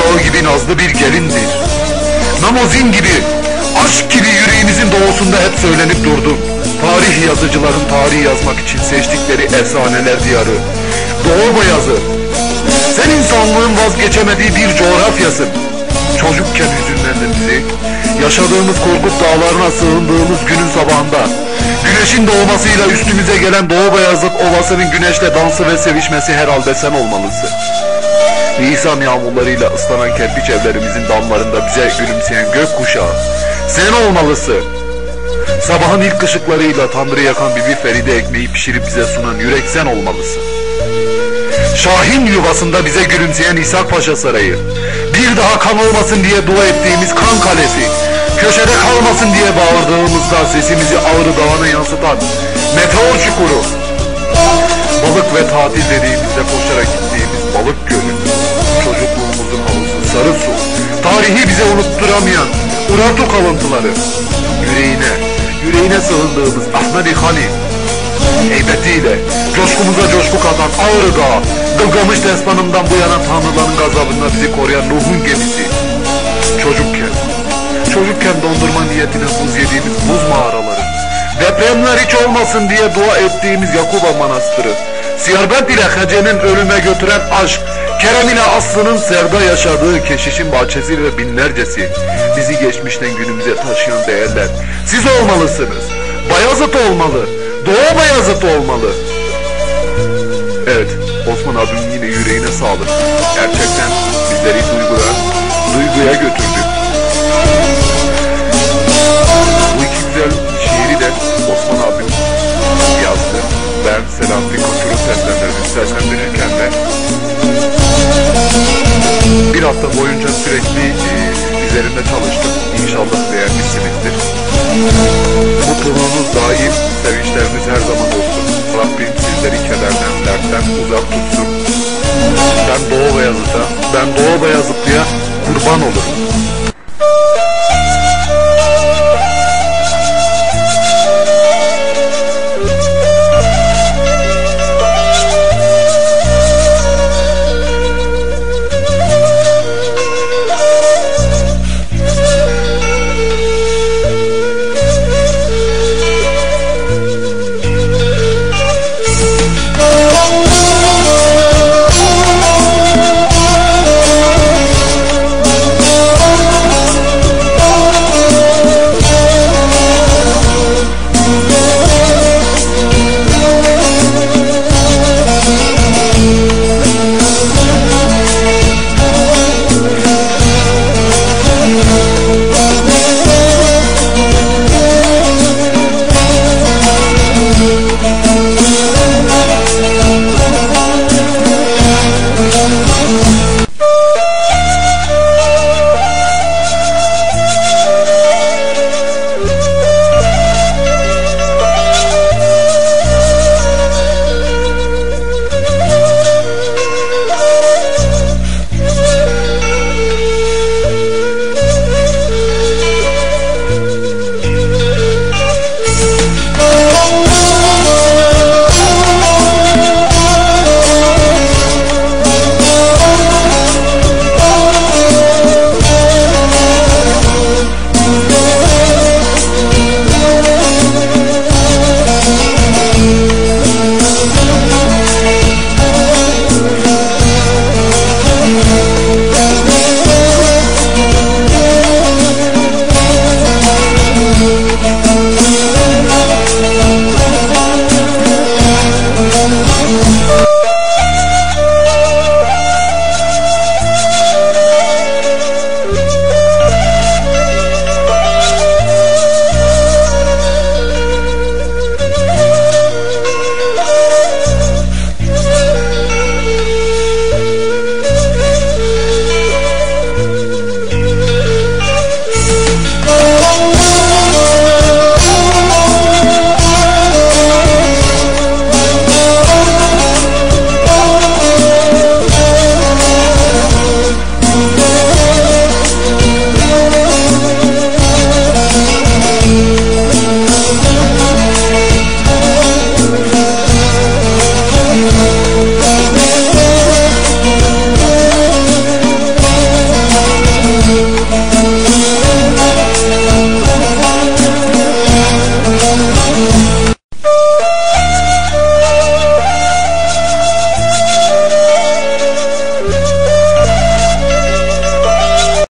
dağı gibi nazlı bir gelindir. Namozin gibi, aşk gibi yüreğimizin doğusunda hep söylenip durdu. Tarih yazıcıların tarih yazmak için seçtikleri efsaneler diyarı. Doğu Bayazı, sen insanlığın vazgeçemediği bir coğrafyasın. Çocukken hüzünlendin bizi. Yaşadığımız Korkut dağlarına sığındığımız günün sabahında. Güneşin doğmasıyla üstümüze gelen Doğu Beyazıt Ovası'nın güneşle dansı ve sevişmesi herhalde sen olmalısın. Nisan yağmurlarıyla ıslanan kerpiç evlerimizin damlarında bize gülümseyen gök kuşağı. Sen olmalısın. Sabahın ilk ışıklarıyla Tanrı yakan Bibi Feride ekmeği pişirip bize sunan yürek sen olmalısın. Şahin yuvasında bize gülümseyen İshak Paşa Sarayı. Bir daha kan olmasın diye dua ettiğimiz kan kalesi. Köşede kalmasın diye bağırdığımızda sesimizi Ağrı Dağı'na yansıtan meteor çukuru. Balık ve tatil dediğimizde koşarak gittiğimiz balık gölü. Tarihi bize unutturamayan Urartu kalıntıları. Yüreğine, yüreğine sığındığımız Ahmet-i Hani. Heybetiyle, coşkumuza coşku katan Ağrı Dağı, Gılgamış desmanından bu yana tanrıların gazabından bizi koruyan Nuh'un gemisi. Çocukken, çocukken dondurma niyetine buz yediğimiz buz mağaraları, depremler hiç olmasın diye dua ettiğimiz Yakuba Manastırı, Siyarbent ile Hece'nin ölüme götüren aşk, Kerem ile Aslı'nın Serda yaşadığı keşişin bahçesi ve binlercesi, bizi geçmişten günümüze taşıyan değerler. Siz olmalısınız. Bayazıt olmalı. Doğu Bayazıt olmalı. Evet, Osman abim yine yüreğine sağlık. Gerçekten bizleri duyguya, duyguya götürdü. Bu iki güzel şiiri de Osman abim yazdı. Ben Selahattin Koçur'u seslendirdim. Seslendirirken de bir hafta boyunca sürekli e, üzerinde çalıştım. İnşallah beğenmişsinizdir. Mutluluğunuz daim, sevinçleriniz her zaman olsun. Rabbim sizleri kederden, dertten uzak tutsun. Ben Doğu Beyazıt'a, ben Doğu Beyazıtlı'ya kurban olurum.